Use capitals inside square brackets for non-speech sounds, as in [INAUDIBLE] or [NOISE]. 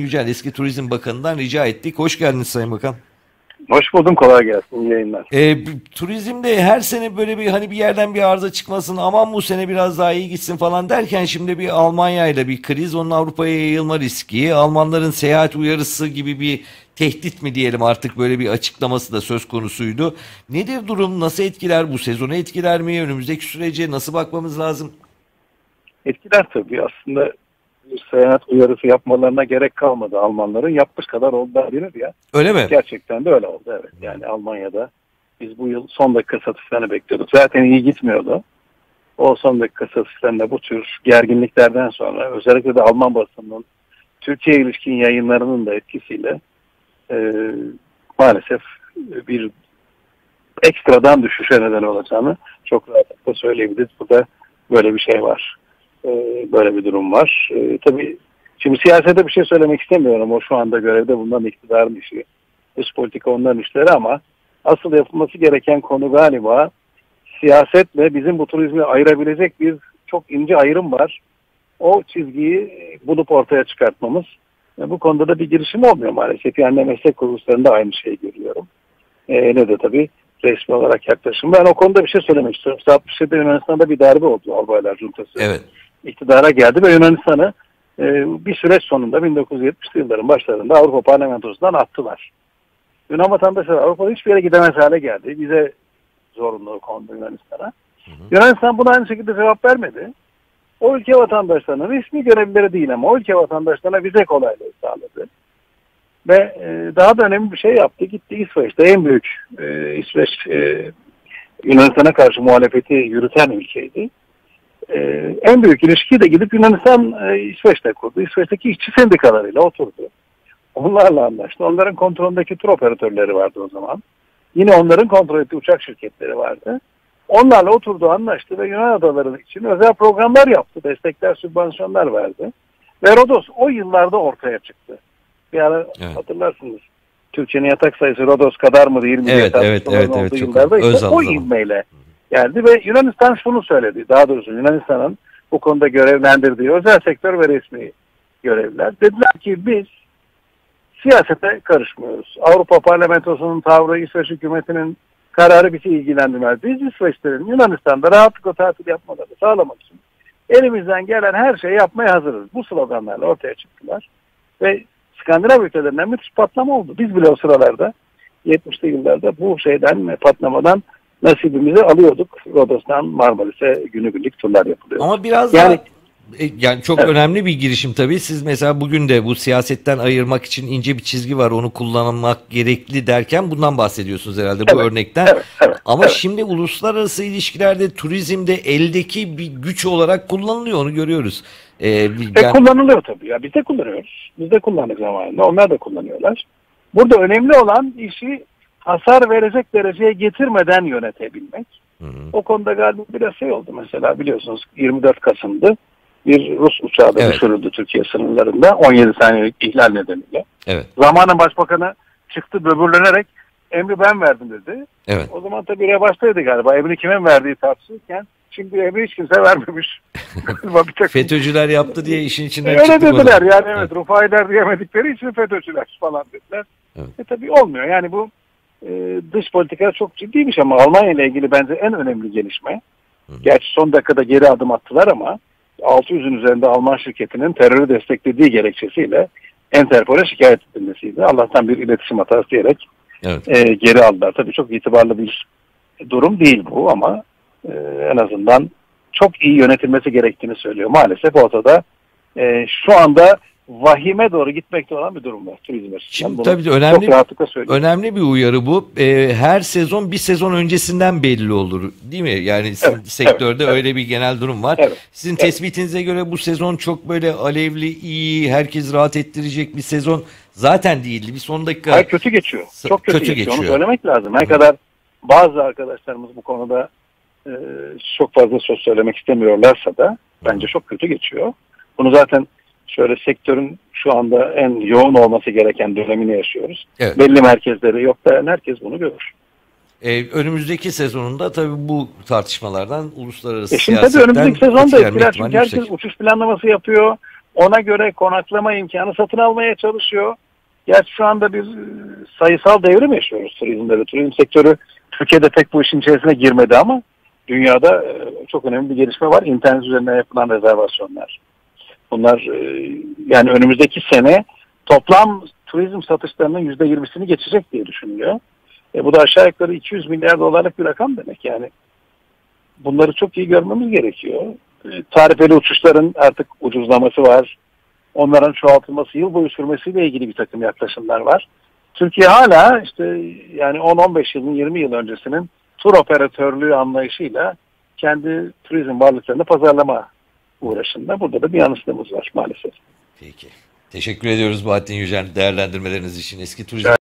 Yücel eski Turizm Bakanı'ndan rica ettik. Hoş geldiniz Sayın Bakan. Hoş buldum kolay gelsin iyi yayınlar. E, turizmde her sene böyle bir hani bir yerden bir arıza çıkmasın aman bu sene biraz daha iyi gitsin falan derken şimdi bir Almanya ile bir kriz onun Avrupa'ya yayılma riski Almanların seyahat uyarısı gibi bir tehdit mi diyelim artık böyle bir açıklaması da söz konusuydu. Nedir durum nasıl etkiler bu sezonu etkiler mi önümüzdeki sürece nasıl bakmamız lazım? Etkiler tabii aslında bir seyahat uyarısı yapmalarına gerek kalmadı Almanların. Yapmış kadar oldu bilir ya. Öyle mi? Gerçekten de öyle oldu evet. Yani Almanya'da biz bu yıl son dakika satışlarını bekliyorduk. Zaten iyi gitmiyordu. O son dakika satışlarında bu tür gerginliklerden sonra özellikle de Alman basınının Türkiye ilişkin yayınlarının da etkisiyle e, maalesef bir ekstradan düşüşe neden olacağını çok rahatlıkla söyleyebiliriz. Burada böyle bir şey var. E, böyle bir durum var. E, tabii şimdi siyasete bir şey söylemek istemiyorum. O şu anda görevde bulunan iktidarın işi. Dış politika onların işleri ama asıl yapılması gereken konu galiba siyasetle bizim bu turizmi ayırabilecek bir çok ince ayrım var. O çizgiyi bulup ortaya çıkartmamız. Bu konuda da bir girişim olmuyor maalesef. Yani meslek kuruluşlarında aynı şeyi görüyorum. E, ne de tabii resmi olarak yaklaşım. Ben o konuda bir şey söylemek istiyorum. 67'de Yunanistan'da bir darbe oldu Albaylar Cuntası. Evet. İktidara geldi ve Yunanistan'ı e, bir süreç sonunda 1970'li yılların başlarında Avrupa Parlamentosu'ndan attılar. Yunan vatandaşları Avrupa'da hiçbir yere gidemez hale geldi. Bize zorunluluğu kondu Yunanistan'a. Yunanistan buna aynı şekilde cevap vermedi. O ülke vatandaşlarının resmi görevlileri değil ama o ülke vatandaşlarına vize kolaylığı sağladı. Ve e, daha da önemli bir şey yaptı. Gitti İsveç'te en büyük e, İsveç e, Yunanistan'a karşı muhalefeti yürüten ülkeydi. E, en büyük ilişkiyi de gidip Yunanistan e, İsveç'te kurdu. İsveç'teki işçi sendikalarıyla oturdu. Onlarla anlaştı. Onların kontrolündeki tur operatörleri vardı o zaman. Yine onların kontrol ettiği uçak şirketleri vardı. Onlarla oturdu, anlaştı ve Yunan adaları için özel programlar yaptı. Destekler, sübvansiyonlar verdi. Ve Rodos o yıllarda ortaya çıktı. Bir ara evet. hatırlarsınız. Türkiye'nin yatak sayısı Rodos kadar mı değil mi? Evet, evet, evet, evet. Çok yıllarda işte o ivmeyle geldi ve Yunanistan şunu söyledi. Daha doğrusu Yunanistan'ın bu konuda görevlendirdiği özel sektör ve resmi görevliler. Dediler ki biz siyasete karışmıyoruz. Avrupa Parlamentosu'nun tavrı, İsveç hükümetinin kararı bizi ilgilendirmez. Biz İsveçlerin Yunanistan'da rahatlıkla tatil yapmalarını sağlamak için elimizden gelen her şeyi yapmaya hazırız. Bu sloganlarla ortaya çıktılar. Ve Skandinav ülkelerinden müthiş patlama oldu. Biz bile o sıralarda 70'li yıllarda bu şeyden patlamadan nasibimizi alıyorduk. Rodos'tan Marmaris'e günübirlik turlar yapılıyor. Ama biraz yani, daha e, yani çok evet. önemli bir girişim tabii. Siz mesela bugün de bu siyasetten ayırmak için ince bir çizgi var. Onu kullanmak gerekli derken bundan bahsediyorsunuz herhalde evet. bu örnekten. Evet. Evet. Ama evet. şimdi uluslararası ilişkilerde turizmde eldeki bir güç olarak kullanılıyor. Onu görüyoruz. Ee, yani... e, kullanılıyor tabii. Ya biz de kullanıyoruz. Biz de kullandık zamanında. Onlar da kullanıyorlar. Burada önemli olan işi hasar verecek dereceye getirmeden yönetebilmek. Hı hı. O konuda galiba biraz şey oldu mesela biliyorsunuz 24 Kasım'dı bir Rus uçağı da evet. düşürüldü Türkiye sınırlarında 17 saniyelik ihlal nedeniyle. Evet. Zamanın başbakanı çıktı böbürlenerek emri ben verdim dedi. Evet. O zaman tabii revaçtaydı galiba. Emri kimin verdiği tartışırken şimdi emri hiç kimse vermemiş. [LAUGHS] FETÖ'cüler yaptı diye işin içinden Öyle çıktık dediler yani evet, evet. Rufailer diyemedikleri için FETÖ'cüler falan dediler. Evet. E tabii olmuyor yani bu e, dış politika çok ciddiymiş ama Almanya ile ilgili bence en önemli gelişme. Hı. Gerçi son dakikada geri adım attılar ama 600'ün üzerinde Alman şirketinin terörü desteklediği gerekçesiyle Interpol'e şikayet edilmesiydi. Allah'tan bir iletişim hatası diyerek evet. e, geri aldılar. Tabii çok itibarlı bir durum değil bu ama e, en azından çok iyi yönetilmesi gerektiğini söylüyor. Maalesef ortada e, şu anda vahime doğru gitmekte olan bir durum var turizm Şimdi tabii önemli, önemli bir uyarı bu. Ee, her sezon bir sezon öncesinden belli olur değil mi? Yani evet, sektörde evet, öyle evet. bir genel durum var. Evet, Sizin evet. tespitinize göre bu sezon çok böyle alevli, iyi, herkes rahat ettirecek bir sezon zaten değildi. Bir son dakika... Hayır kötü geçiyor. Çok kötü, kötü geçiyor. geçiyor. Onu söylemek lazım. Ne kadar bazı arkadaşlarımız bu konuda e, çok fazla söz söylemek istemiyorlarsa da bence çok kötü geçiyor. Bunu zaten şöyle sektörün şu anda en yoğun olması gereken dönemini yaşıyoruz. Evet. Belli merkezleri yok da herkes bunu görür. Ee, önümüzdeki sezonunda tabii bu tartışmalardan uluslararası e şimdi siyasetten tabii önümüzdeki sezonda etkiler çünkü herkes yüksek. uçuş planlaması yapıyor. Ona göre konaklama imkanı satın almaya çalışıyor. Gerçi şu anda bir e, sayısal devrim yaşıyoruz turizmde de. Turizm sektörü Türkiye'de pek bu işin içerisine girmedi ama dünyada e, çok önemli bir gelişme var. İnternet üzerinden yapılan rezervasyonlar. Bunlar e, yani önümüzdeki sene toplam turizm satışlarının %20'sini geçecek diye düşünülüyor. E, bu da aşağı yukarı 200 milyar dolarlık bir rakam demek yani. Bunları çok iyi görmemiz gerekiyor. E, tarifeli uçuşların artık ucuzlaması var. Onların çoğaltılması, yıl boyu sürmesiyle ilgili bir takım yaklaşımlar var. Türkiye hala işte yani 10-15 yılın 20 yıl öncesinin tur operatörlüğü anlayışıyla kendi turizm varlıklarını pazarlama uğraşında. Burada da bir yanlışlığımız var maalesef. Peki. Teşekkür ediyoruz Bahattin Yücel değerlendirmeleriniz için. Eski turizm